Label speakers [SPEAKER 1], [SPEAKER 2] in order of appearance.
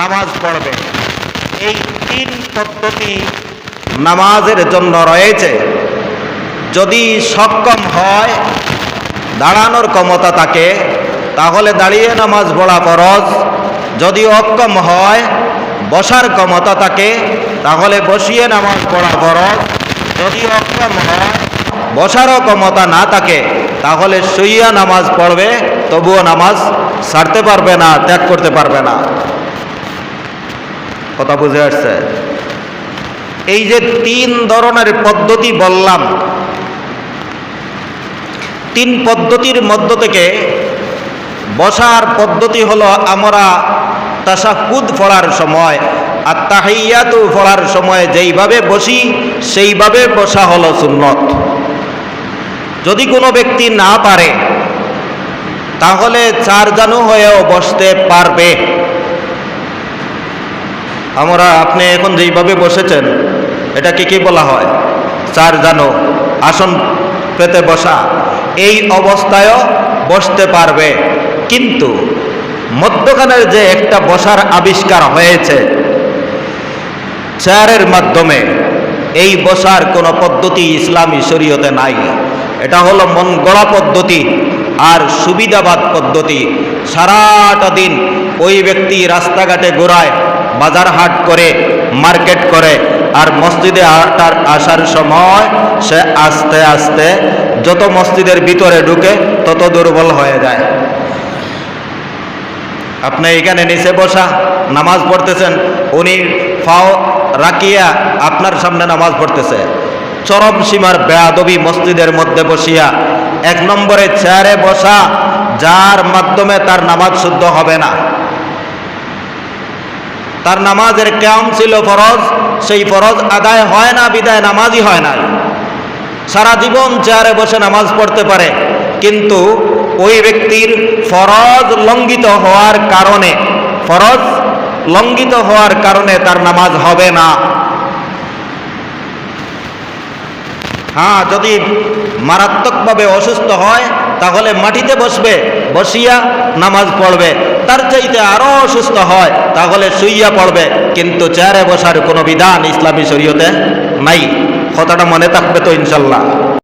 [SPEAKER 1] নামাজ পড়বে। এই তিন পদ্ধতি নামাজের জন্য রয়েছে। যদি সক্ষম হয়, দাঁড়ানোর ক্ষমতা থাকে, তাহলে দাঁড়িয়ে নামাজ পড়া ফরজ। যদি অক্ষম হয়, বসার ক্ষমতা থাকে, তাহলে বসিয়ে নামাজ পড়া ফরজ। যদি অক্ষম হয়, বসারও ক্ষমতা না থাকে, তাহলে শুইয়া নামাজ পড়বে, তবুও নামাজ ছাড়তে পারবে না, ত্যাগ করতে পারবে না। কথা বুঝে আসছে? এই যে তিন ধরনের পদ্ধতি বললাম, তিন পদ্ধতির মধ্য থেকে বসার পদ্ধতি হলো আমরা তাসাহুদ পড়ার সময়, আর তাহাইয়াতু পড়ার সময় যেইভাবে বসি, সেইভাবে বসা হলো সুন্নত। যদি কোনো ব্যক্তি না পারে, তাহলে চার জানু হয়েও বসতে পারবে। আমরা, আপনি এখন যেইভাবে বসেছেন এটাকে কি বলা হয়? চার জানো, আসন পেতে বসা, এই অবস্থায়ও বসতে পারবে। কিন্তু মধ্যখানের যে একটা বসার আবিষ্কার হয়েছে চেয়ারের মাধ্যমে, এই বসার কোনো পদ্ধতি ইসলামী শরীয়তে নাই। এটা হলো মন গড়া পদ্ধতি আর সুবিধাবাদ পদ্ধতি। সারাটা দিন ওই ব্যক্তি রাস্তাঘাটে ঘোরায় বাজার হাট করে, মার্কেট করে আর মসজিদে আটার আসার সময় সে আস্তে আস্তে যত মসজিদের ভিতরে ঢুকে তত দুর্বল হয়ে যায়। আপনি এখানে নিচে বসা, নামাজ পড়তেছেন, উনি ফাও রাখিয়া আপনার সামনে নামাজ পড়তেছে। চরম সীমার বেয়াদবি মসজিদের মধ্যে বসিয়া এক নম্বরে চেয়ারে বসা, যার মাধ্যমে তার নামাজ শুদ্ধ হবে না। তার নামাজের কেমন ছিল ফরজ, সেই ফরজ আদায় হয় না, বিদায় নামাজই হয় না। সারা জীবন চেয়ারে বসে নামাজ পড়তে পারে, কিন্তু ওই ব্যক্তির ফরজ লঙ্ঘিত হওয়ার কারণে, ফরজ লঙ্ঘিত হওয়ার কারণে তার নামাজ হবে না। হ্যাঁ যদি মারাত্মকভাবে অসুস্থ হয়, তাহলে মাটিতে বসবে, বসিয়া নামাজ পড়বে। তার চাইতে আরও অসুস্থ হয়, তাহলে শুইয়া পড়বে। কিন্তু চেয়ারে বসার কোনো বিধান ইসলামী শরীয়তে নাই। কথাটা মনে থাকবে তো ইনশাল্লাহ।